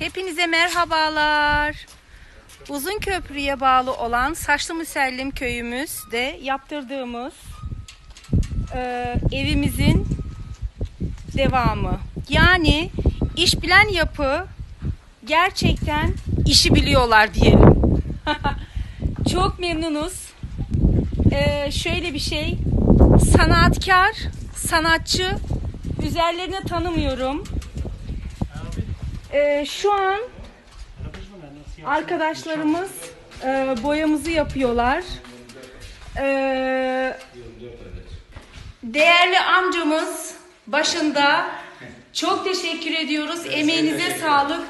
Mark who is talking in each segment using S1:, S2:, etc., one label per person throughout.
S1: Hepinize merhabalar. Uzun köprüye bağlı olan Saçlı Müsellim köyümüzde yaptırdığımız e, evimizin devamı. Yani iş bilen yapı gerçekten işi biliyorlar diyelim. Çok memnunuz. E, şöyle bir şey, sanatkar, sanatçı üzerlerine tanımıyorum. Ee, şu an arkadaşlarımız e, boyamızı yapıyorlar. Ee, değerli amcamız başında çok teşekkür ediyoruz. Emeğinize sağlık.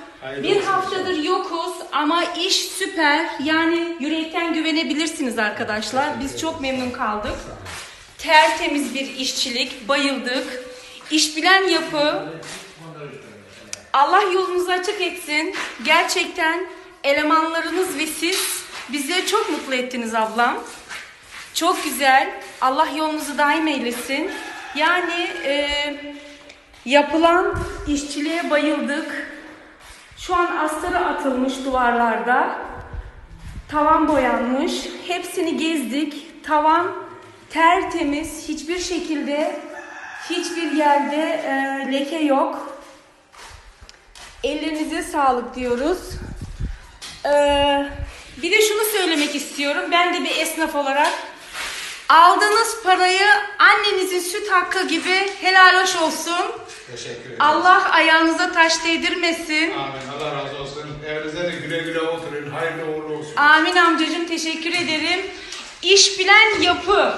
S1: Bir haftadır yokuz ama iş süper. Yani yürekten güvenebilirsiniz arkadaşlar. Biz çok memnun kaldık. Tertemiz bir işçilik, bayıldık. İş bilen yapı, Allah yolunuzu açık etsin. Gerçekten elemanlarınız ve siz bizi çok mutlu ettiniz ablam. Çok güzel. Allah yolunuzu daim eylesin. Yani e, yapılan işçiliğe bayıldık. Şu an astarı atılmış duvarlarda. Tavan boyanmış. Hepsini gezdik. Tavan tertemiz. Hiçbir şekilde hiçbir yerde e, leke yok. Ellerinize sağlık diyoruz. Ee, bir de şunu söylemek istiyorum. Ben de bir esnaf olarak aldığınız parayı annenizin süt hakkı gibi helal hoş olsun.
S2: Teşekkür ederim.
S1: Allah ayağınıza taş değdirmesin.
S2: Amin. Allah razı olsun. Evinize de güle güle oturun. Hayırlı uğurlu olsun.
S1: Amin amcacığım teşekkür ederim. İş bilen yapı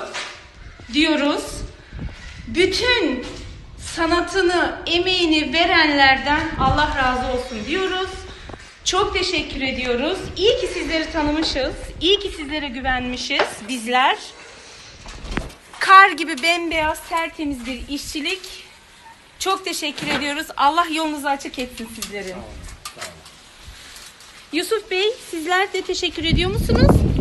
S1: diyoruz. Bütün sanatını, emeğini verenlerden Allah razı olsun diyoruz. Çok teşekkür ediyoruz. İyi ki sizleri tanımışız. İyi ki sizlere güvenmişiz bizler. Kar gibi bembeyaz tertemiz bir işçilik. Çok teşekkür ediyoruz. Allah yolunuzu açık etsin sizlerin. Yusuf Bey sizler de teşekkür ediyor musunuz?